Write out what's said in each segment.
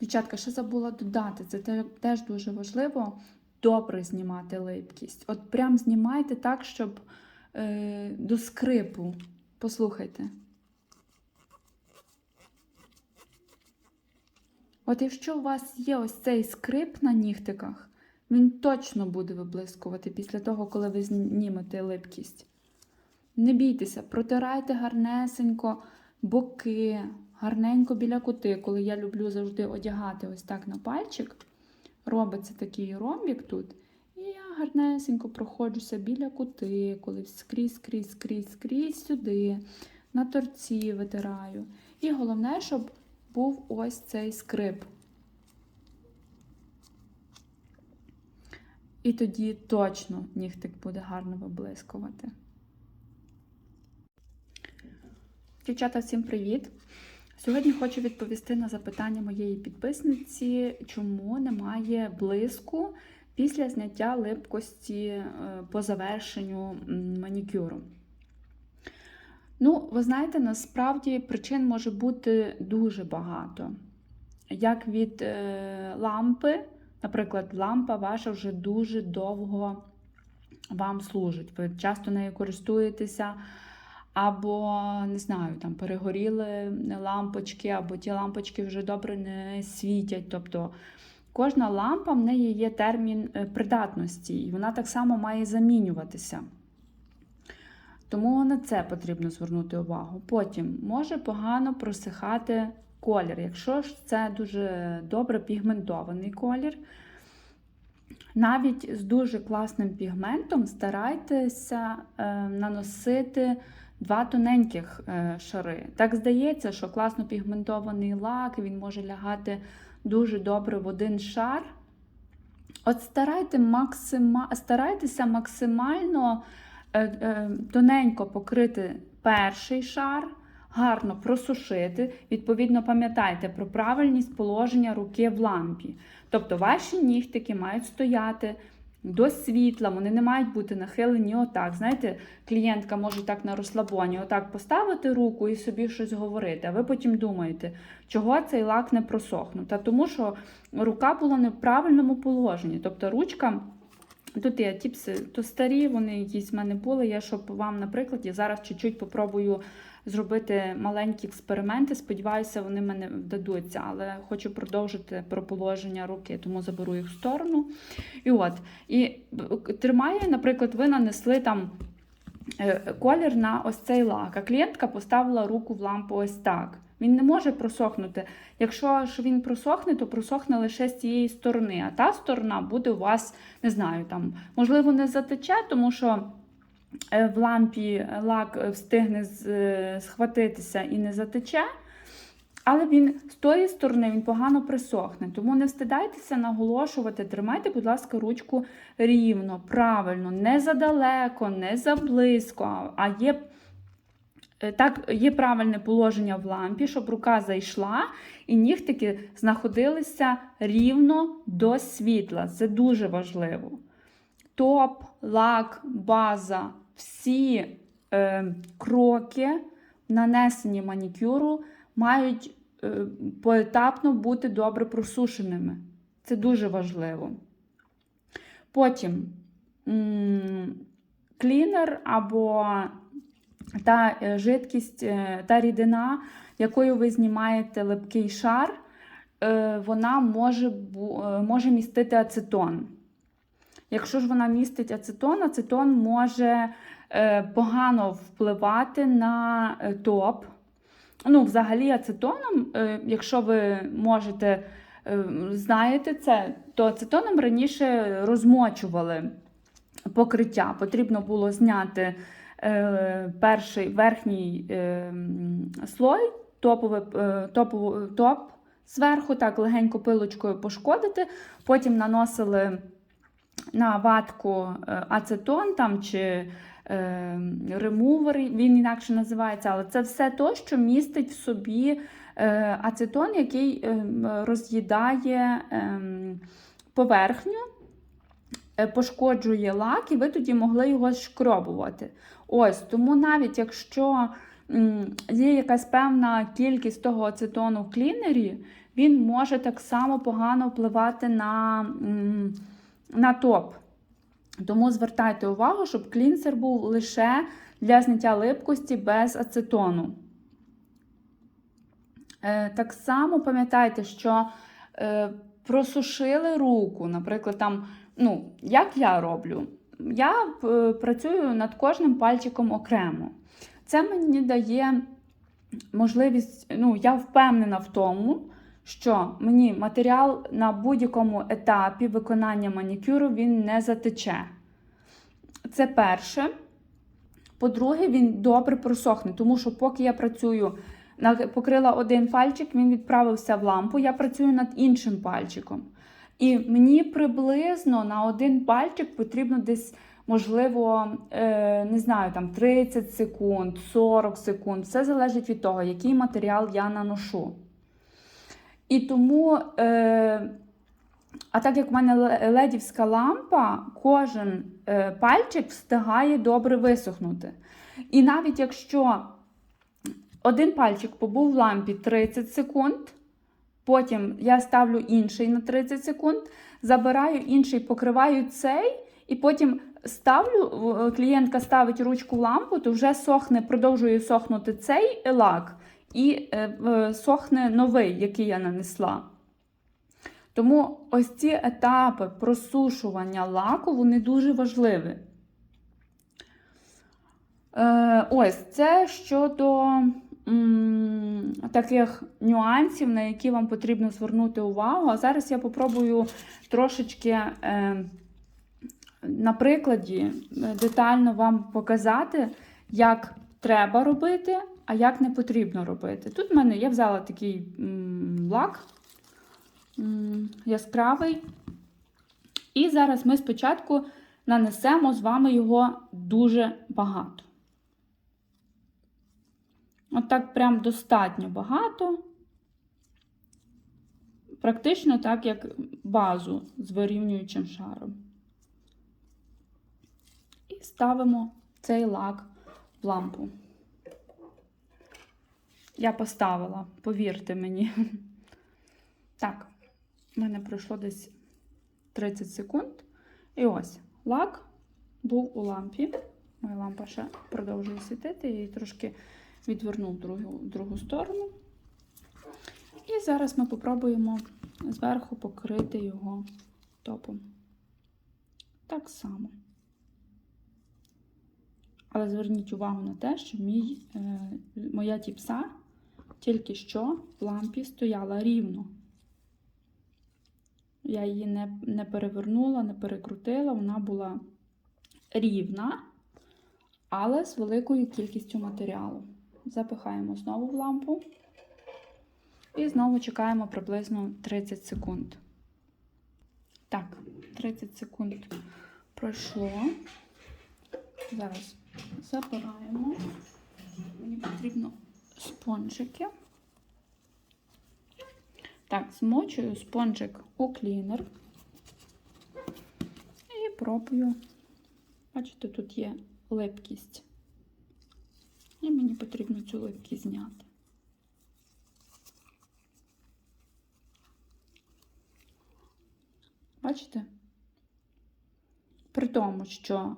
Дівчатка, ще забула додати, це теж дуже важливо добре знімати липкість. От прям знімайте так, щоб е, до скрипу. Послухайте. От якщо у вас є ось цей скрип на нігтиках, він точно буде виблискувати після того, коли ви знімете липкість. Не бійтеся, протирайте гарнесенько боки, гарненько біля кутикули. Я люблю завжди одягати ось так на пальчик. Робиться такий ромбік тут. І я гарнесенько проходжуся біля кутикули, скрізь, скрізь, скрізь, скрізь сюди, на торці витираю. І головне, щоб був ось цей скрип. І тоді точно нігтик буде гарно виблискувати. Дівчата, всім привіт! Сьогодні хочу відповісти на запитання моєї підписниці, чому немає блиску після зняття липкості е, по завершенню манікюру. Ну, ви знаєте, насправді причин може бути дуже багато. Як від е, лампи, наприклад, лампа ваша вже дуже довго вам служить. Ви часто нею користуєтеся, або, не знаю, там перегоріли лампочки, або ті лампочки вже добре не світять. Тобто кожна лампа в неї є термін е, придатності, і вона так само має замінюватися. Тому на це потрібно звернути увагу. Потім може погано просихати колір. Якщо ж це дуже добре пігментований колір, навіть з дуже класним пігментом старайтеся е, наносити два тоненьких е, шари. Так здається, що класно пігментований лак, він може лягати дуже добре в один шар. От старайте максима... старайтеся максимально е, е, тоненько покрити перший шар, гарно просушити. Відповідно, пам'ятайте про правильність положення руки в лампі. Тобто ваші нігтики мають стояти до світла, вони не мають бути нахилені отак. Знаєте, клієнтка може так на розслабоні, отак поставити руку і собі щось говорити. А ви потім думаєте, чого цей лак не просохнув? Та тому що рука була не в правильному положенні. Тобто ручка. Тут є тіпси, то старі, вони якісь в мене були. Я щоб вам, наприклад, я зараз чуть-чуть попробую зробити маленькі експерименти. Сподіваюся, вони мене вдадуться, але хочу продовжити про положення руки, тому заберу їх в сторону. І от, і тримає, наприклад, ви нанесли там е, колір на ось цей лак, а клієнтка поставила руку в лампу ось так. Він не може просохнути. Якщо ж він просохне, то просохне лише з цієї сторони, а та сторона буде у вас, не знаю, там, можливо, не затече, тому що е, в лампі лак встигне е, схватитися і не затече. Але він з тої сторони він погано присохне. Тому не встидайтеся наголошувати, тримайте, будь ласка, ручку рівно, правильно, не задалеко, не заблизько, а є. Е, Так, є правильне положення в лампі, щоб рука зайшла і нігтики знаходилися рівно до світла. Це дуже важливо. Топ, лак, база, всі е, кроки нанесені манікюру мають е, поетапно бути добре просушеними. Це дуже важливо. Потім м, клінер або та е, жидкість, е, та рідина, якою ви знімаєте липкий шар, е, вона може, може містити ацетон. Якщо ж вона містить ацетон, ацетон може погано впливати на топ. Ну, взагалі, ацетоном, якщо ви можете знаєте це, то ацетоном раніше розмочували покриття. Потрібно було зняти перший верхній е, слой, топовий, е, топ зверху, так легенько пилочкою пошкодити, потім наносили на ватку е, ацетон там чи е, ремувер, він інакше називається, але це все то, що містить в собі е, ацетон, який е, роз'їдає е, поверхню, е, пошкоджує лак, і ви тоді могли його шкробувати. Ось, тому навіть якщо є якась певна кількість того ацетону в клінері, він може так само погано впливати на, на топ. Тому звертайте увагу, щоб клінсер був лише для зняття липкості без ацетону. Е, Так само пам'ятайте, що е, просушили руку, наприклад, там, ну, як я роблю, я е, працюю над кожним пальчиком окремо. Це мені дає можливість, ну, я впевнена в тому, що мені матеріал на будь-якому етапі виконання манікюру він не затече. Це перше. По-друге, він добре просохне, тому що поки я працюю, покрила один пальчик, він відправився в лампу, я працюю над іншим пальчиком. І мені приблизно на один пальчик потрібно десь, можливо, е, не знаю, там 30 секунд, 40 секунд. Все залежить від того, який матеріал я наношу. І тому, е, а так як в мене ледівська лампа, кожен е, пальчик встигає добре висохнути. І навіть якщо один пальчик побув в лампі 30 секунд, потім я ставлю інший на 30 секунд, забираю інший, покриваю цей, і потім ставлю, клієнтка ставить ручку в лампу, то вже сохне, продовжує сохнути цей лак, і е, сохне новий, який я нанесла. Тому ось ці етапи просушування лаку вони дуже важливі. Е, ось це щодо таких нюансів, на які вам потрібно звернути увагу. А зараз я попробую трошечки е, на прикладі е, детально вам показати, як треба робити, а як не потрібно робити. Тут в мене я взяла такий лак яскравий. І зараз ми спочатку нанесемо з вами його дуже багато. От прям достатньо багато. Практично так, як базу з вирівнюючим шаром. І ставимо цей лак в лампу. Я поставила, повірте мені. Так, в мене пройшло десь 30 секунд. І ось лак був у лампі. Моя лампа ще продовжує світити, її трошки відверну в другу, другу сторону. І зараз ми попробуємо зверху покрити його топом. Так само. Але зверніть увагу на те, що мій, е, моя тіпса тільки що в лампі стояла рівно. Я її не, не перевернула, не перекрутила, вона була рівна, але з великою кількістю матеріалу. Запихаємо знову в лампу і знову чекаємо приблизно 30 секунд. Так, 30 секунд пройшло. Зараз забираємо. Мені потрібно спонжики. Так, змочую спонжик у клінер і пробую. Бачите, тут є липкість. І мені потрібно липкість зняти. Бачите? При тому, що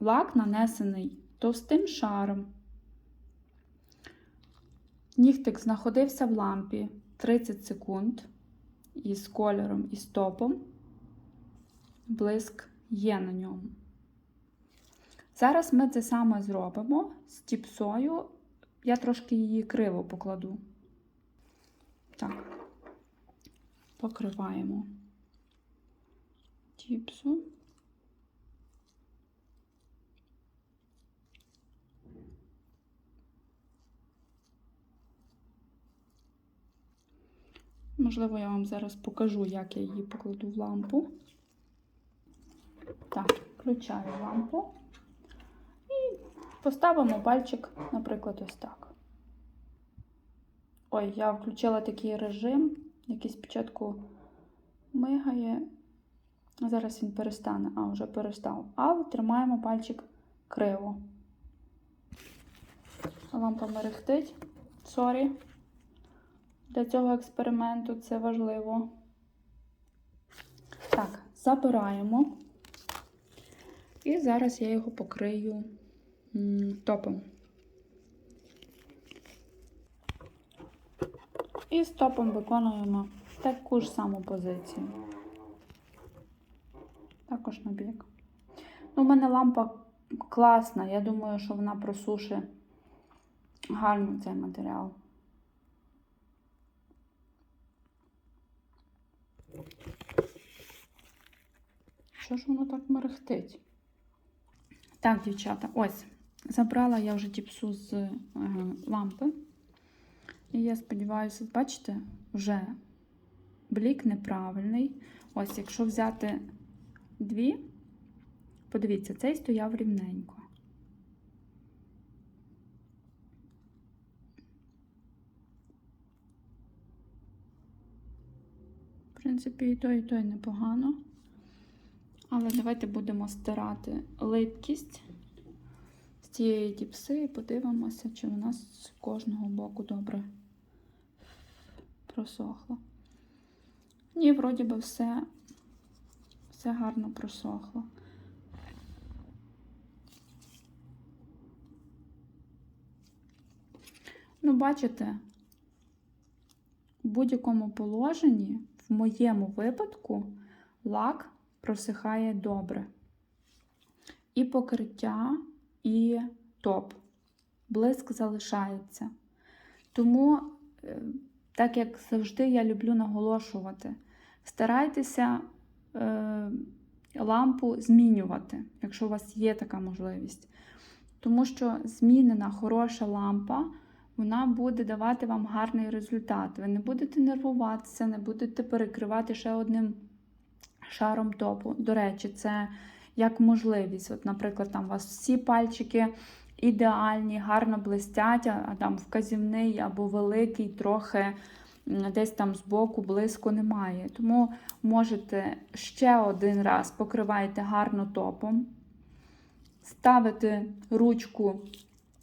лак нанесений товстим шаром. Нігтик знаходився в лампі 30 секунд із кольором і стопом. Блиск є на ньому. Зараз ми це саме зробимо з тіпсою. Я трошки її криво покладу. Так, покриваємо тіпсу. Можливо, я вам зараз покажу, як я її покладу в лампу. Так, включаю лампу і поставимо пальчик, наприклад, ось так. Ой, я включила такий режим, який спочатку мигає. Зараз він перестане, а вже перестав. Але тримаємо пальчик криво. Лампа мерехтить. Сорі. для цього експерименту, це важливо. Так, забираємо. І зараз я його покрию топом. І з топом виконуємо таку ж саму позицію. Також на бік. Ну, у мене лампа класна. Я думаю, що вона просушить гарно цей матеріал. Що ж воно так мерехтить? Так, дівчата, ось, забрала я вже тіпсу з е, лампи. І я сподіваюся, бачите, вже блік неправильний. Ось, якщо взяти дві, подивіться, цей стояв рівненько. В принципі, і той, і той непогано. Але давайте будемо стирати липкість цієї діпси і подивимося, чи у нас з кожного боку добре просохло. Ні, вроді би все, все гарно просохло. Ну, бачите, в будь-якому положенні, в моєму випадку, лак просихає добре. І покриття, і топ. Блиск залишається. Тому, е, так як завжди я люблю наголошувати, старайтеся е, лампу змінювати, якщо у вас є така можливість. Тому що змінена хороша лампа, вона буде давати вам гарний результат. Ви не будете нервуватися, не будете перекривати ще одним шаром топу. До речі, це як можливість. От, Наприклад, там у вас всі пальчики ідеальні, гарно блистять, а там вказівний або великий, трохи десь там збоку близько немає. Тому можете ще один раз покриваєте гарно топом, ставите ручку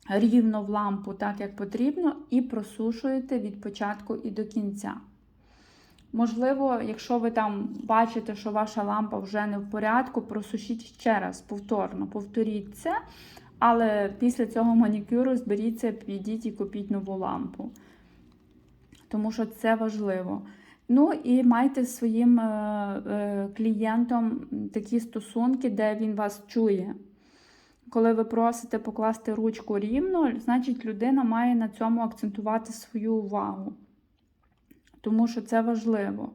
рівно в лампу, так як потрібно, і просушуєте від початку і до кінця. Можливо, якщо ви там бачите, що ваша лампа вже не в порядку, просушіть ще раз, повторно, повторіть це. Але після цього манікюру зберіться, підіть і купіть нову лампу. Тому що це важливо. Ну і майте своїм е, е, клієнтом такі стосунки, де він вас чує. Коли ви просите покласти ручку рівно, значить людина має на цьому акцентувати свою увагу тому що це важливо.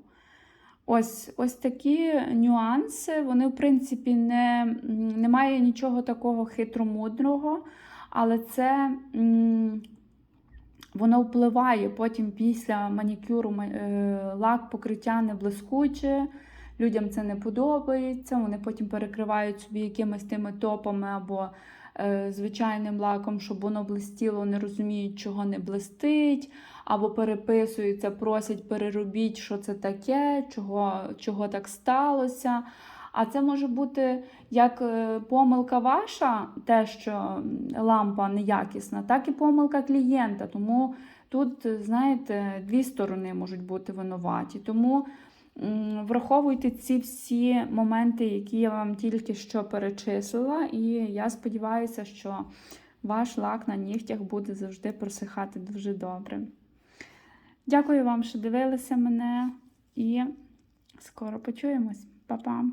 Ось ось такі нюанси, вони, в принципі, не, немає нічого такого хитромудрого, але це воно впливає потім після манікюру е, лак покриття не блискуче. Людям це не подобається, вони потім перекривають собі якимись тими топами або звичайним лаком, щоб воно блистіло, не розуміють, чого не блистить або переписуються, просять переробіть, що це таке, чого, чого так сталося. А це може бути як е, помилка ваша, те, що лампа неякісна, так і помилка клієнта. Тому тут, знаєте, дві сторони можуть бути винуваті. Тому враховуйте ці всі моменти, які я вам тільки що перечислила, і я сподіваюся, що ваш лак на нігтях буде завжди просихати дуже добре. Дякую вам, що дивилися мене, і скоро почуємось. Па-па!